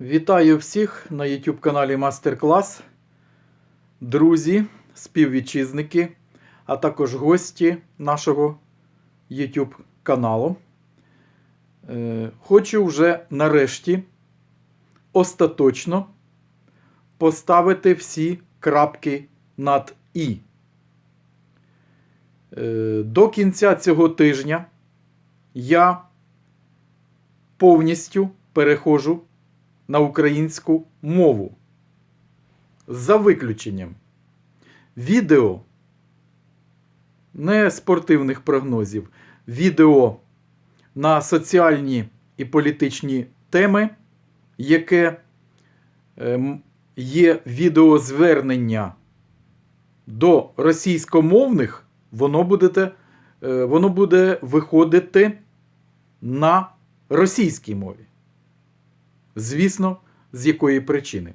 Вітаю всіх на YouTube каналі Мастер Клас, друзі, співвітчизники, а також гості нашого YouTube каналу. Е, Хочу вже нарешті остаточно поставити всі крапки над І. Е, До кінця цього тижня я повністю переходжу на українську мову. За виключенням відео не спортивних прогнозів, відео на соціальні і політичні теми, яке ем, є відеозвернення до російськомовних, воно, будете, е, воно буде виходити на російській мові. Звісно, з якої причини.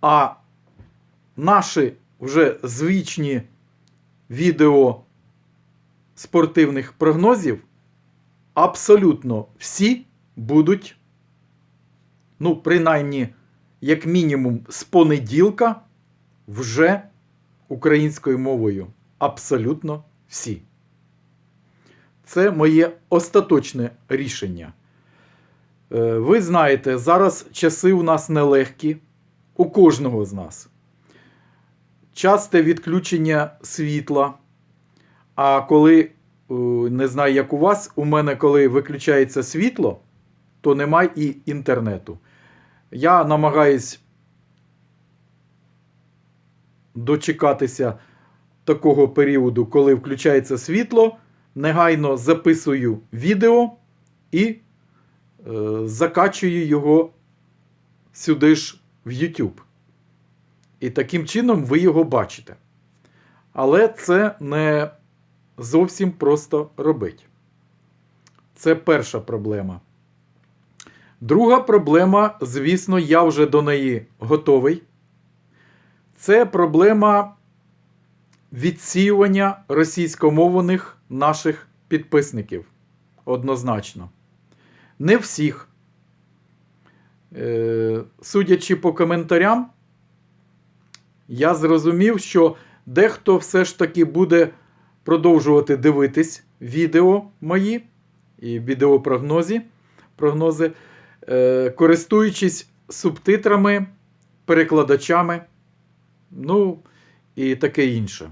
А наші вже звичні відео спортивних прогнозів абсолютно всі будуть, ну, принаймні, як мінімум, з понеділка вже українською мовою. Абсолютно всі. Це моє остаточне рішення. Е, Ви знаєте, зараз часи у нас нелегкі, у кожного з нас. Часте відключення світла. А коли, е, не знаю, як у вас, у мене, коли виключається світло, то немає і інтернету. Я намагаюсь дочекатися такого періоду, коли включається світло, негайно записую відео і е, закачую його сюди ж в YouTube. І таким чином ви його бачите. Але це не зовсім просто робить. Це перша проблема. Друга проблема, звісно, я вже до неї готовий. Це проблема відсіювання російськомовних наших підписників. Однозначно. Не всіх. Е, Судячи по коментарям, я зрозумів, що дехто все ж таки буде продовжувати дивитись відео мої і відеопрогнози, прогнози, е, користуючись субтитрами, перекладачами, ну і таке інше.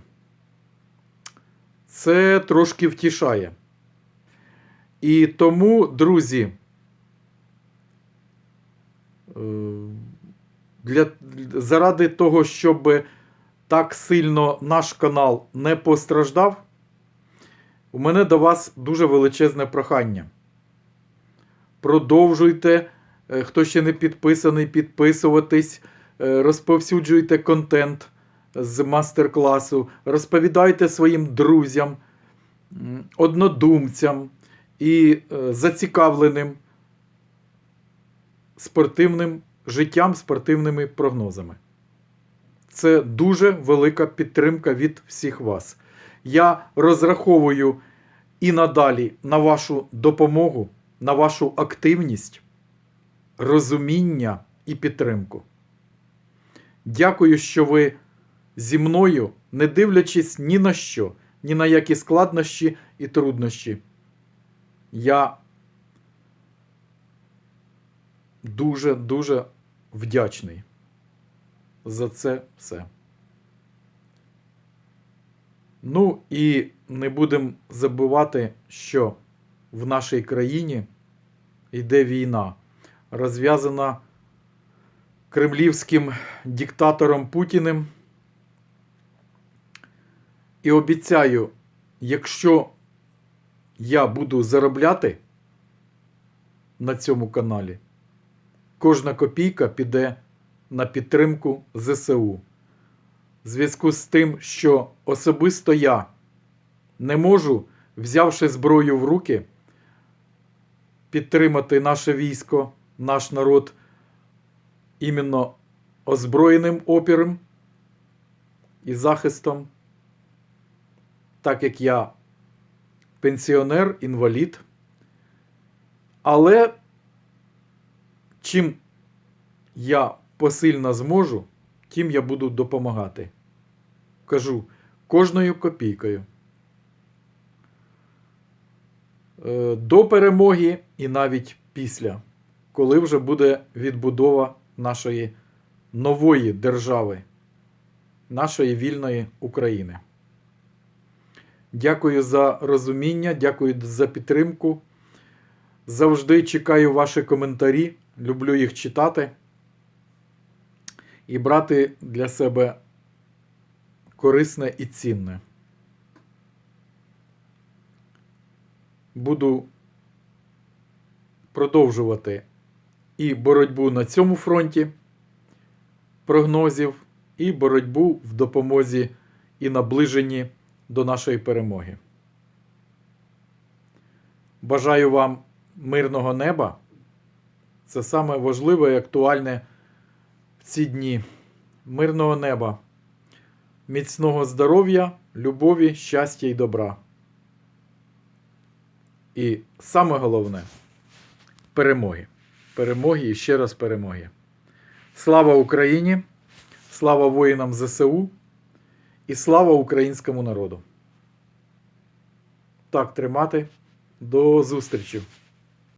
Це трошки втішає. І тому, друзі, для, заради того, щоб так сильно наш канал не постраждав, у мене до вас дуже величезне прохання. Продовжуйте, е, хто ще не підписаний, підписуватись, е, розповсюджуйте контент з мастер-класу, розповідайте своїм друзям, однодумцям і е, зацікавленим спортивним життям, спортивними прогнозами. Це дуже велика підтримка від всіх вас. Я розраховую і надалі на вашу допомогу, на вашу активність, розуміння і підтримку. Дякую, що ви зі мною, не дивлячись ні на що, ні на які складнощі і труднощі. Я дуже-дуже вдячний за це все. Ну і не будемо забувати, що в нашій країні йде війна, розв'язана кремлівським диктатором Путіним. І обіцяю, якщо я буду заробляти на цьому каналі, кожна копійка піде на підтримку ЗСУ. В зв'язку з тим, що особисто я не можу, взявши зброю в руки, підтримати наше військо, наш народ іменно озброєним опіром і захистом, так як я пенсіонер, інвалід. Але чим я посильно зможу, тим я буду допомагати. Кажу кожною копійкою. Е, До перемоги і навіть після, коли вже буде відбудова нашої нової держави, нашої вільної України. Дякую за розуміння, дякую за підтримку. Завжди чекаю ваші коментарі. Люблю їх читати і брати для себе корисне і цінне. Буду продовжувати і боротьбу на цьому фронті прогнозів, і боротьбу в допомозі і наближенні до нашої перемоги. Бажаю вам мирного неба. Це саме важливе і актуальне в ці дні. Мирного неба, міцного здоров'я, любові, щастя і добра. І саме головне перемоги. Перемоги і ще раз перемоги. Слава Україні! Слава воїнам ЗСУ і слава українському народу. Так тримати. До зустрічі!